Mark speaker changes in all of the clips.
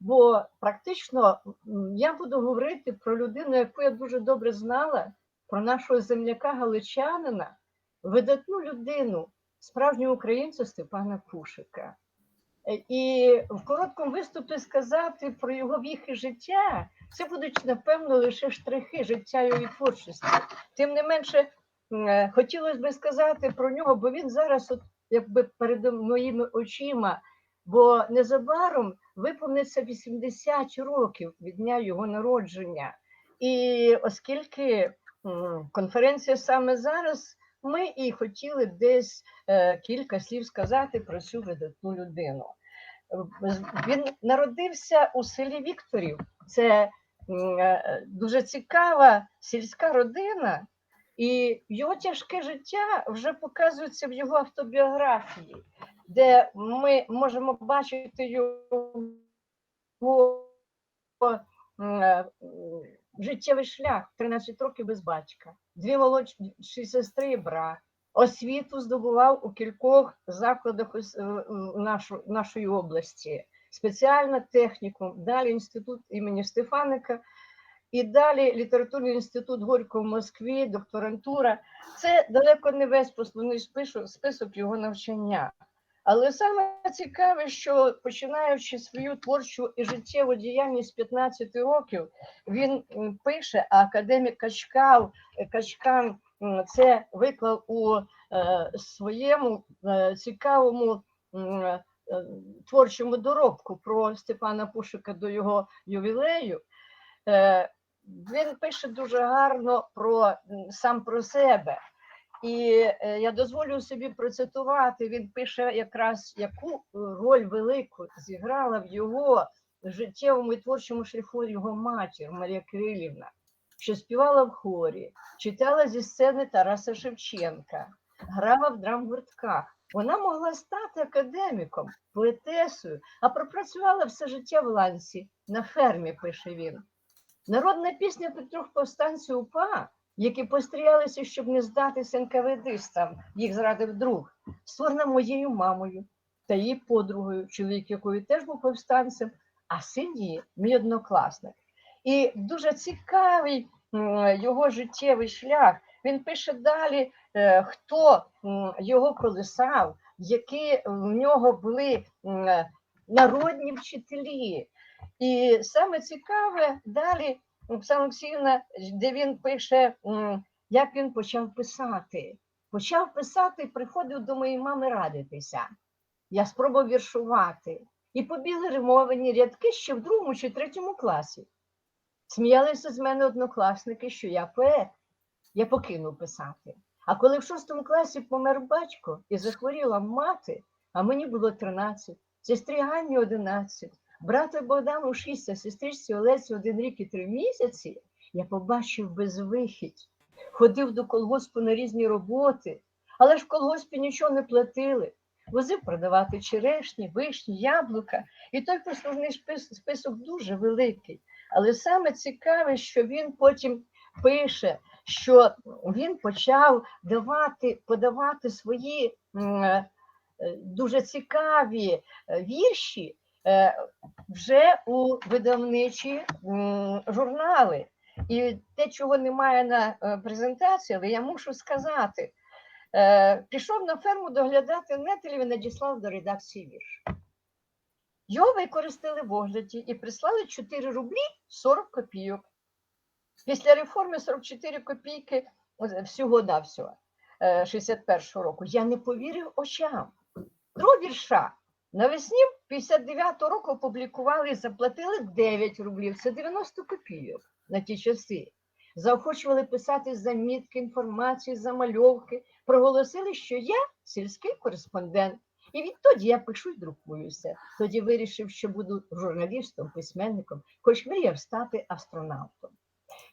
Speaker 1: Бо практично я буду говорити про людину, яку я дуже добре знала, про нашого земляка галичанина, видатну людину, справжнього українця Степана Пушика. Е, І в короткому виступі сказати про його віхи життя, це будуть, напевно, лише штрихи життя його творчості. Тим не менше, е, хотілося б сказати про нього, бо він зараз, от, якби перед моїми очима, бо незабаром виповниться 80 років від дня його народження. І оскільки конференція саме зараз, ми і хотіли десь е, кілька слів сказати про цю видатну людину. Він народився у селі Вікторів. Це е, дуже цікава сільська родина, і його тяжке життя вже показується в його автобіографії, де ми можемо бачити його е, життєвий шлях 13 років без батька, дві молодші сестри і брат. Освіту здобував у кількох закладах е, нашої області. Спеціальна технікум, далі інститут імені Стефаника, і далі літературний інститут Горького в Москві, докторантура. Це далеко не весь послужний список його навчання. Але саме цікаве, що починаючи свою творчу і життєву діяльність з 15 років, він пише, а академік Качкав, Качкан це виклав у е, своєму е, цікавому е, творчому доробку про Степана Пушика до його ювілею. Він пише дуже гарно про сам про себе. І е, я дозволю собі процитувати. Він пише якраз яку е, роль велику зіграла в його життєвому і творчому шляху його матір Марія Кирилівна, що співала в хорі, читала зі сцени Тараса Шевченка, грала в драмгуртках. Вона могла стати академіком, поетесою, а пропрацювала все життя в ланці на фермі, пише він. Народна пісня про повстанців УПА, які пострілялися, щоб не здатися НКВДистам, їх зрадив друг, створена моєю мамою та її подругою, чоловік якої теж був повстанцем, а син її мій однокласник. І дуже цікавий його життєвий шлях. Він пише далі, е, хто його колисав, які в нього були народні вчителі. І саме цікаве далі Оксана Олексіївна, де він пише, як він почав писати. Почав писати, приходив до моєї мами радитися. Я спробував віршувати. І побігли римовані рядки ще в другому чи третьому класі. Сміялися з мене однокласники, що я поет. Я покинув писати. А коли в шостому класі помер батько і захворіла мати, а мені було 13, сестрі Ганні 11, брата Богдану 6, а сестричці Олесі один рік і три місяці, я побачив безвихідь. Ходив до колгоспу на різні роботи, але ж в колгоспі нічого не платили. Возив продавати черешні, вишні, яблука. І той послужний список дуже великий. Але саме цікаве, що він потім пише, що він почав давати, подавати свої е, дуже цікаві е, вірші вже у видавничі журнали. І те, чого немає на е, презентації, але я мушу сказати, е, пішов на ферму доглядати нетелів і надіслав до редакції вірш. Його використали в огляді і прислали 4 рублі 40 копійок. Після реформи 44 копійки всього на всього 61-го року. Я не повірив очам. Другого вірша навесні 59-го року опублікували і заплатили 9 рублів. Це 90 копійок на ті часи. Заохочували писати замітки, інформації, замальовки. Проголосили, що я сільський кореспондент. І відтоді я пишу і друкуюся. Тоді вирішив, що буду журналістом, письменником, хоч мріяв стати астронавтом.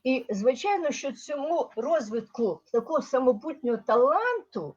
Speaker 1: І звичайно, що цьому розвитку такого самобутнього таланту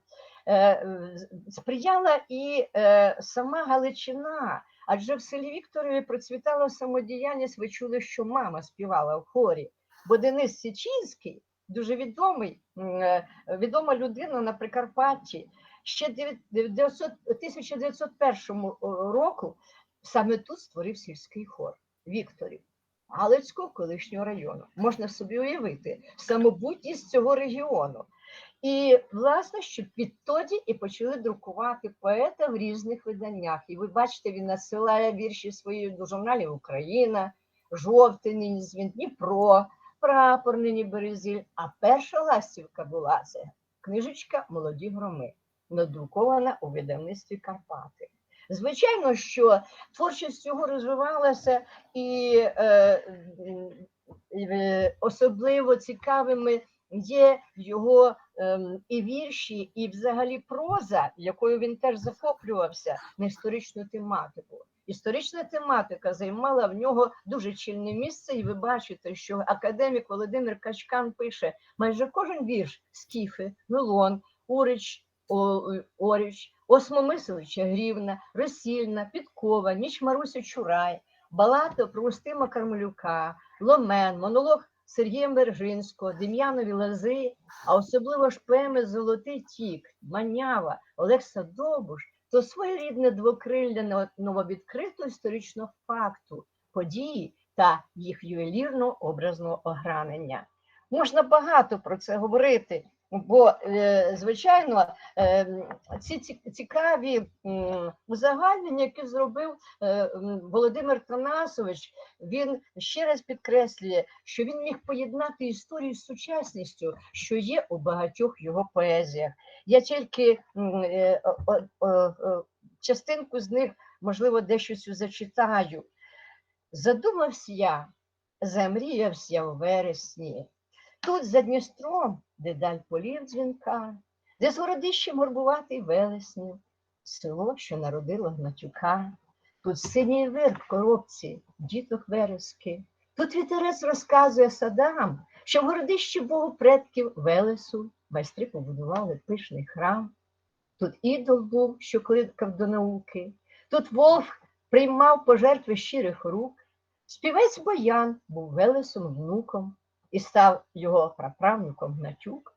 Speaker 1: сприяла і е, сама Галичина. Адже в селі Вікторові процвітала самодіяльність. Ви чули, що мама співала в хорі. Бо Денис Січинський, дуже відомий, е, відома людина на Прикарпатті, ще 900 1901 року саме тут створив сільський хор Вікторів. Галицького колишнього району. Можна собі уявити самобутність цього регіону. І, власне, що відтоді і почали друкувати поета в різних виданнях. І ви бачите, він надсилає вірші свої до журналів Україна, Жовтий нині звін, Дніпро, Прапор нині Березіль. А перша ластівка була це книжечка Молоді громи, надрукована у видавництві Карпати. Звичайно, що творчість цього розвивалася і е, е, особливо цікавими є його ем, і вірші, і взагалі проза, якою він теж захоплювався на історичну тематику. Історична тематика займала в нього дуже чільне місце, і ви бачите, що академік Володимир Качкан пише майже кожен вірш Скіфи, Милон, Урич, О- Оріч, Осмомисовича Грівна, Росільна, Підкова, Ніч Маруся Чурай, Балата про Устима Кармелюка, Ломен, монолог Сергія Мержинського, Дем'янові Лази, а особливо ж поеми Золотий тік, Манява, Олекса Довбуш, то своєрідне двокрилля нововідкриту історичного факту, події та їх ювелірно-образного огранення. Можна багато про це говорити, бо, е, звичайно, е, ці ці- цікаві узагальнення, які зробив е, Володимир Танасович, він ще раз підкреслює, що він міг поєднати історію з сучасністю, що є у багатьох його поезіях. Я тільки частинку з них, можливо, дещо цю зачитаю. Задумався я, замріявся в вересні. Тут за Дністром, де даль полів дзвінка, де з городищем горбуватий велеснів, село, що народило Гнатюка. Тут синій вир в коробці, діток верески. Тут вітерець розказує садам, що в городищі Богу предків Велесу майстри побудували пишний храм. Тут ідол був, що кликав до науки. Тут Вовк приймав пожертви щирих рук. Співець Боян був Велесом внуком і став його праправнуком Гнатюк.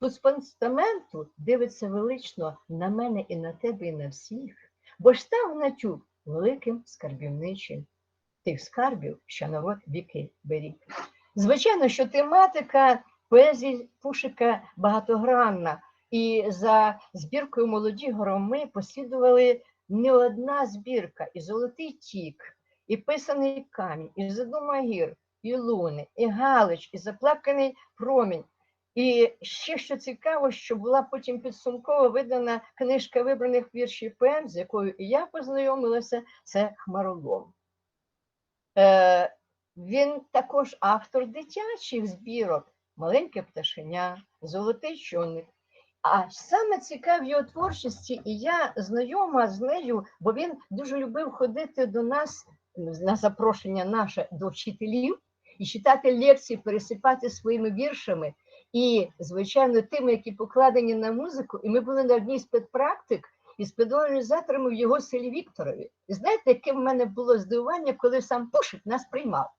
Speaker 1: Тут з постаменту дивиться велично на мене і на тебе, і на всіх, бо ж став Гнатюк великим скарбівничим тих скарбів, що народ віки беріг. Звичайно, що тематика поезії Пушика багатогранна, і за збіркою молоді громи послідували не одна збірка, і золотий тік, і писаний камінь, і задума гір, і луни, і галич, і заплаканий промінь. І ще що цікаво, що була потім підсумково видана книжка вибраних віршів поем, з якою і я познайомилася, це Хмаролом. Е, він також автор дитячих збірок, маленьке пташеня, золотий човник. А саме цікаве в його творчості, і я знайома з нею, бо він дуже любив ходити до нас на запрошення наше до вчителів і читати лекції, пересипати своїми віршами. І, звичайно, тими, які покладені на музику, і ми були на одній з педпрактик із педагогізаторами в його селі Вікторові. І знаєте, яке в мене було здивування, коли сам Пушик нас приймав.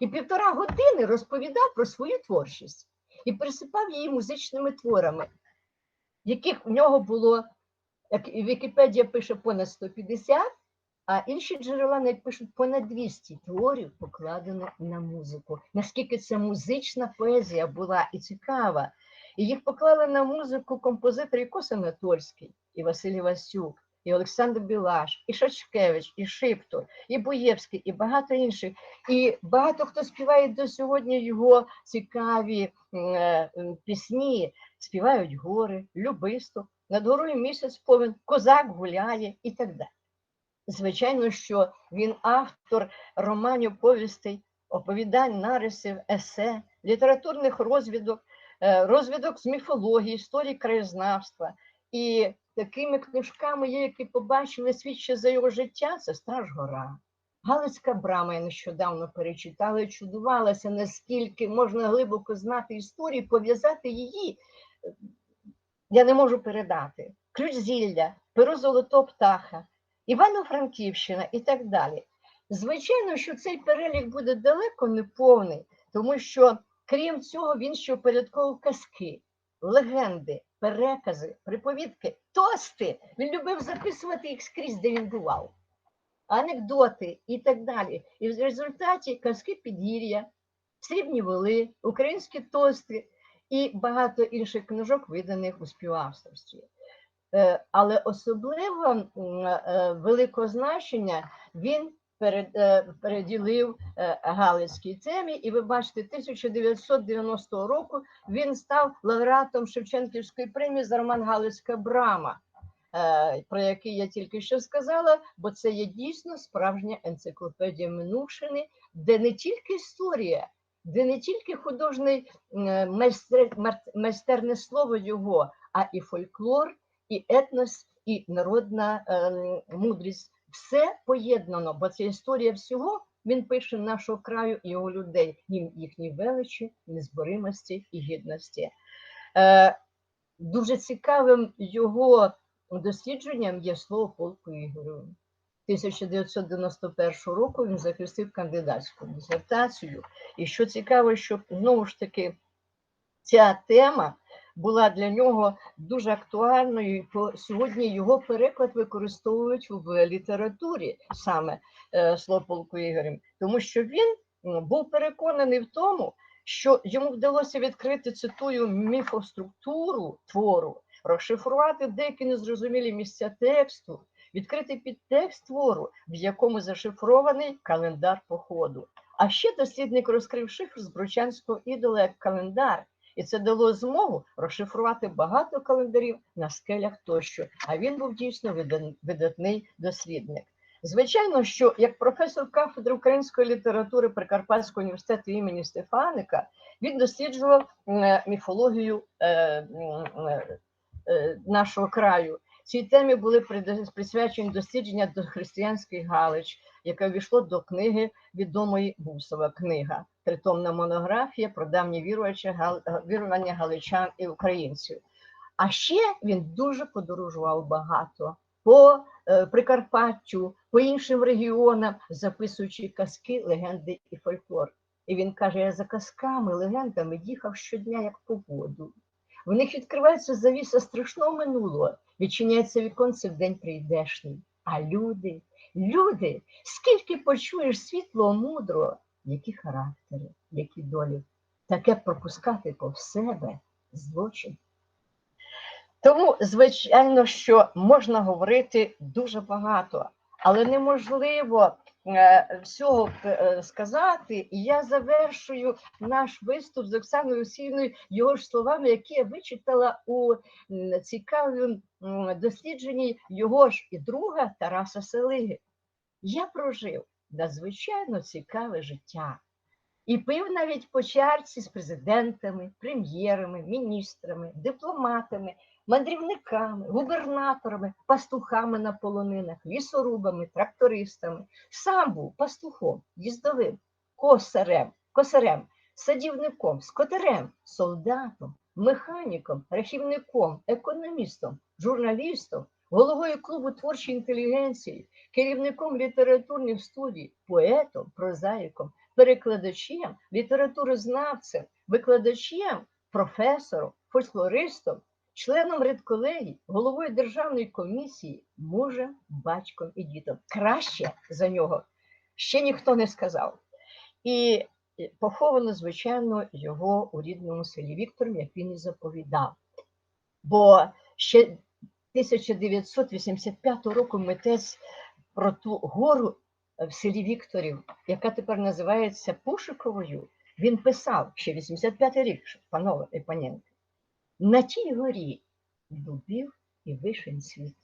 Speaker 1: І півтора години розповідав про свою творчість і присипав її музичними творами, яких в нього було, як Вікіпедія пише, понад 150, а інші джерела навіть пишуть понад 200 творів, покладено на музику. Наскільки це музична поезія була і цікава. І їх поклали на музику композитори і Кос Анатольський, і Василь Івасюк, і Олександр Білаш, і Шачкевич, і Шиптор, і Боєвський, і багато інших. І багато хто співає до сьогодні його цікаві е, пісні, співають гори, любисток, над горою місяць повен, козак гуляє і так далі. Звичайно, що він автор романів, повістей, оповідань, нарисів, есе, літературних розвідок, е, розвідок з міфології, історії краєзнавства. І такими книжками є, які побачили світ ще за його життя, це Страж Гора. Галицька брама я нещодавно перечитала і чудувалася, наскільки можна глибоко знати історію, пов'язати її. е, Я не можу передати. Ключ зілля, перо золотого птаха, Івано-Франківщина і так далі. Звичайно, що цей перелік буде далеко не повний, тому що, крім цього, він ще упорядковував казки, легенди, перекази, приповідки, тости. Він любив записувати їх скрізь, де він бував. анекдоти і так далі. І в результаті казки підгір'я, срібні воли, українські тости і багато інших книжок, виданих у співавторстві. Е, Але особливо м, е, великого значення він перед, е, переділив е, Галицькій темі, і ви бачите, 1990 року він став лауреатом Шевченківської премії за роман Галицька брама, е, про який я тільки що сказала, бо це є дійсно справжня енциклопедія минувшини, де не тільки історія, де не тільки е, майстер, майстерне слово його, а і фольклор, і етнос, і народна е, мудрість. Все поєднано, бо це історія всього. Він пише нашого краю і його людей, їм їхній величі, незборимості і гідності. Е, дуже цікавим його дослідженням є слово полку Ігорю. 1991 року він захистив кандидатську дисертацію. І що цікаво, що знову ж таки ця тема була для нього дуже актуальною. і сьогодні його переклад використовують в літературі саме е, слово полку Ігорем, тому що він був переконаний в тому, що йому вдалося відкрити цитую міфоструктуру твору, розшифрувати деякі незрозумілі місця тексту, відкрити підтекст твору, в якому зашифрований календар походу. А ще дослідник розкрив шифр з бручанського ідола як календар, і це дало змогу розшифрувати багато календарів на скелях тощо. А він був дійсно видатний дослідник. Звичайно, що як професор кафедри української літератури Прикарпатського університету імені Стефаника він досліджував міфологію е, е, е, нашого краю. Цій темі були присвячені дослідження до християнських Галич, яке війшло до книги відомої Бусова книга, тритомна монографія про давні вірувачі, гал- вірування галичан і українців. А ще він дуже подорожував багато по е, Прикарпаттю, по іншим регіонам, записуючи казки, легенди і фольклор. І він каже: я за казками, легендами їхав щодня, як по воду. В них відкривається завіса страшного минулого, відчиняється віконце в день прийдешній. А люди, люди, скільки почуєш світлого, мудрого, які характери, які долі, таке пропускати повз себе злочин. Тому, звичайно, що можна говорити дуже багато, але неможливо всього е, сказати. І я завершую наш виступ з Оксаною Олексіївною його ж словами, які я вичитала у цікавому дослідженні його ж і друга Тараса Селиги. Я прожив надзвичайно цікаве життя. І пив навіть по чарці з президентами, прем'єрами, міністрами, дипломатами, мандрівниками, губернаторами, пастухами на полонинах, лісорубами, трактористами. Сам був пастухом, їздовим, косарем, косарем, садівником, скотарем, солдатом, механіком, рахівником, економістом, журналістом, головою клубу творчої інтелігенції, керівником літературних студій, поетом, прозаїком, перекладачем, літературознавцем, викладачем, професором, фольклористом, членом редколегії, головою державної комісії, мужем, батьком і дітом. Краще за нього ще ніхто не сказав. І поховано, звичайно, його у рідному селі Віктором, як він і заповідав. Бо ще 1985 року митець про ту гору в селі Вікторів, яка тепер називається Пушиковою, він писав ще 85 рік, панове і паненки. На тій горі дубів і вишень світ.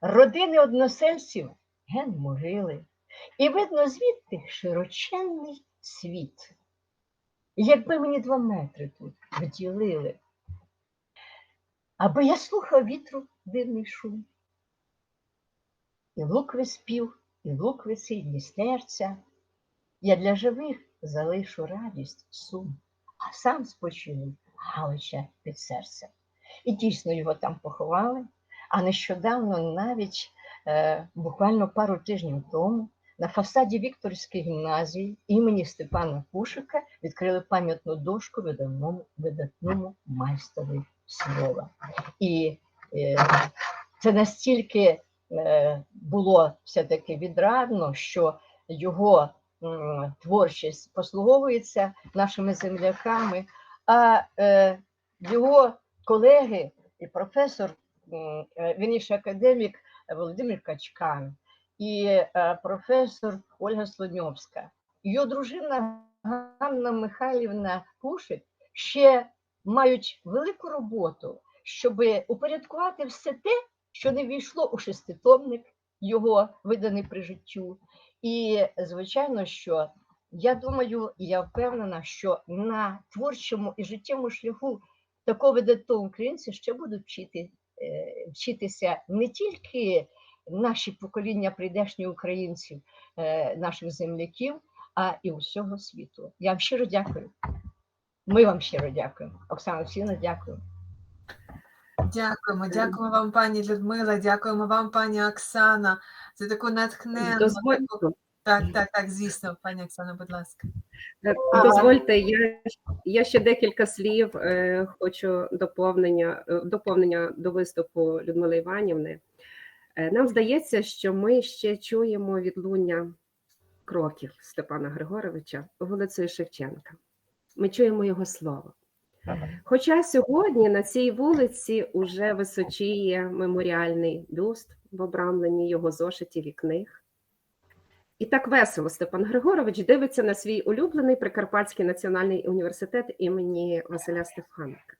Speaker 1: Родини односельців ген могили, і видно звідти широченний світ. Якби мені два метри тут вділили, аби я слухав вітру дивний шум. І лукви спів, і лукви сильні серця. Я для живих залишу радість, сум, а сам спочину Галича під серцем. І дійсно його там поховали. А нещодавно, навіть е, буквально пару тижнів тому, на фасаді Вікторської гімназії імені Степана Пушика відкрили пам'ятну дошку видатному, видатному майстрові слова. І е, це настільки е, було все-таки відрадно, що його творчість послуговується нашими земляками, а е, його колеги і професор, е, вірніше академік Володимир Качкан і е, професор Ольга Слоньовська, його дружина Ганна Михайлівна Пушик ще мають велику роботу, щоб упорядкувати все те, що не війшло у шеститомник, його виданий при життю. І, звичайно, що я думаю, і я впевнена, що на творчому і життєвому шляху такого видатного українця ще будуть вчити, е, вчитися не тільки наші покоління прийдешніх українців, е, наших земляків, а і усього світу. Я вам щиро дякую. Ми вам щиро дякуємо. Оксана Олексійовна, дякую.
Speaker 2: Дякуємо, дякуємо вам, пані Людмила, дякуємо вам, пані Оксана, за таку натхненну. Так, так, так, звісно, пані Оксана, будь ласка.
Speaker 3: Дозвольте, я, я ще декілька слів е, хочу доповнення, е, доповнення до виступу Людмили Іванівни. Е, нам здається, що ми ще чуємо відлуння кроків Степана Григоровича вулицею Шевченка. Ми чуємо його слово. Хоча сьогодні на цій вулиці уже височіє меморіальний бюст в обрамленні його зошитів і книг. І так весело Степан Григорович дивиться на свій улюблений Прикарпатський національний університет імені Василя Стефаника.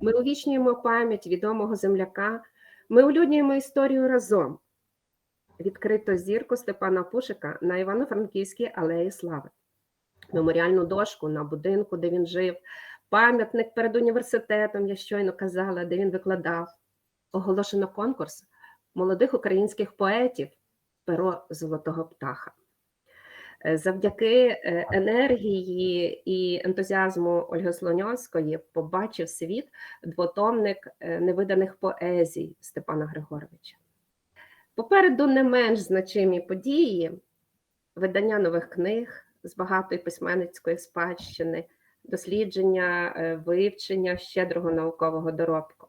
Speaker 3: Ми увічнюємо пам'ять відомого земляка, ми улюднюємо історію разом. Відкрито зірку Степана Пушика на Івано-Франківській алеї Слави, меморіальну дошку на будинку, де він жив, пам'ятник перед університетом, я щойно казала, де він викладав. Оголошено конкурс молодих українських поетів перо золотого птаха. Е, Завдяки е, енергії і ентузіазму Ольги Слоньовської побачив світ двотомник е, невиданих поезій Степана Григоровича. Попереду не менш значимі події, видання нових книг з багатої письменницької спадщини, дослідження, вивчення щедрого наукового доробку.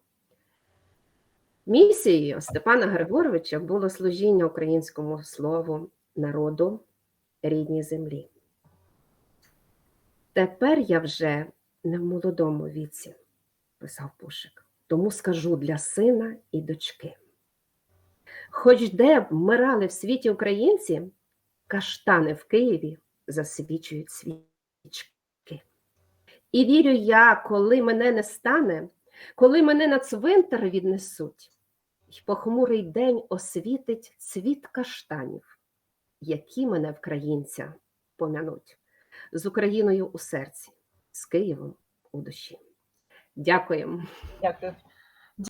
Speaker 3: Місією Степана Григоровича було служіння українському слову, народу, рідній землі. Тепер я вже не в молодому віці, писав Пушик, тому скажу для сина і дочки. Хоч де б вмирали в світі українці, каштани в Києві засвічують свічки. І вірю я, коли мене не стане, коли мене на цвинтар віднесуть, й похмурий день освітить цвіт каштанів, які мене вкраїнця помянуть, з Україною у серці, з Києвом у душі. Дякуємо.
Speaker 1: Дякую.